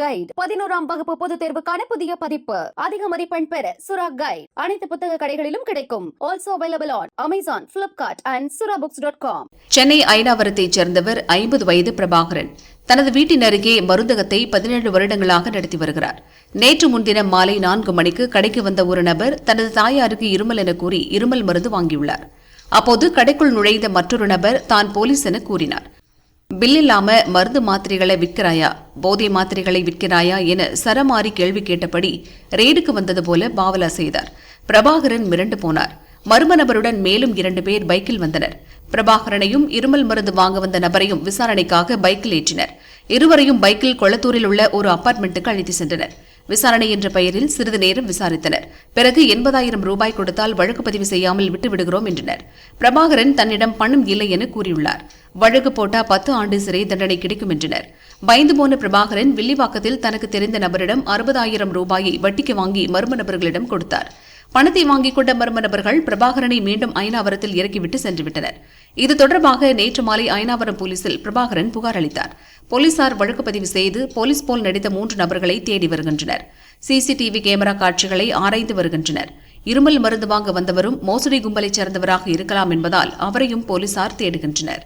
Guide பதினோராம் வகுப்பு பொதுத் தேர்வுக்கான புதிய பதிப்பு. அதிக மதிப்பெண் பெற சுரா கைட் அனைத்து புத்தக கடைகளிலும் கிடைக்கும். Also available on Amazon Flipkart and Sura books dot com Chennai ஐனாவரத்தைச் சேர்ந்தவர் ஐம்பது வயது பிரபாகரன். தனது வீட்டின் அருகே மருந்தகத்தை பதினேழு வருடங்களாக நடத்தி வருகிறார். நேற்று முன்தினம் மாலை நான்கு மணிக்கு கடைக்கு வந்த ஒரு நபர் தனது தாயாருக்கு இருமல் என கூறி இருமல் மருந்து வாங்கியுள்ளார். அப்போது கடைக்குள் நுழைந்த மற்றொரு நபர் தான் போலீஸ் என கூறினார். பில் இல்லாம மருந்து மாத்திரைகளை விற்கிறாயா? போதை மாத்திரைகளை விற்கிறாயா என சரமாரி கேள்வி கேட்டபடி ரெய்டுக்கு வந்தது போல பாவலா செய்தார். பிரபாகரன் மிரண்டு போனார். மர்ம நபருடன் மேலும் இரண்டு பேர் பைக்கில் வந்தனர். பிரபாகரனையும் இருமல் மருந்து வாங்க வந்த நபரையும் விசாரணைக்காக பைக்கில் ஏற்றினர். இருவரையும் பைக்கில் கொளத்தூரில் உள்ள ஒரு அபார்ட்மெண்ட்டுக்கு அழைத்து சென்றனர். விசாரணை என்ற பெயரில் சிறிது நேரம் விசாரித்தனர். பிறகு எண்பதாயிரம் ரூபாய் கொடுத்தால் வழக்கு பதிவு செய்யாமல் விட்டு விடுகிறோம் என்றனர். பிரபாகரன் தன்னிடம் பணம் இல்லை என கூறியுள்ளார். வழக்கு போட்டா பத்து ஆண்டு சிறை தண்டனை கிடைக்கும் என்றனர். பயந்து போன பிரபாகரன் வில்லிவாக்கத்தில் தனக்கு தெரிந்த நபரிடம் அறுபதாயிரம் ரூபாயை வட்டிக்கு வாங்கி மர்ம நபர்களிடம் கொடுத்தார். பணத்தை வாங்கிக் கொண்ட மர்ம நபர்கள் பிரபாகரனை மீண்டும் ஐநாவரத்தில் இறக்கிவிட்டு சென்றுவிட்டனர். இது தொடர்பாக நேற்று மாலை ஐநாவரம் போலீசில் பிரபாகரன் புகார் அளித்தார். போலீசார் வழக்கு பதிவு செய்து போலீஸ் போல் நடித்த மூன்று நபர்களை தேடி வருகின்றனர். சிசிடிவி கேமரா காட்சிகளை ஆராய்ந்து வருகின்றனர். இருமல் மருந்து வாங்க வந்தவரும் மோசடி கும்பலைச் சேர்ந்தவராக இருக்கலாம் என்பதால் அவரையும் போலீசார் தேடுகின்றனர்.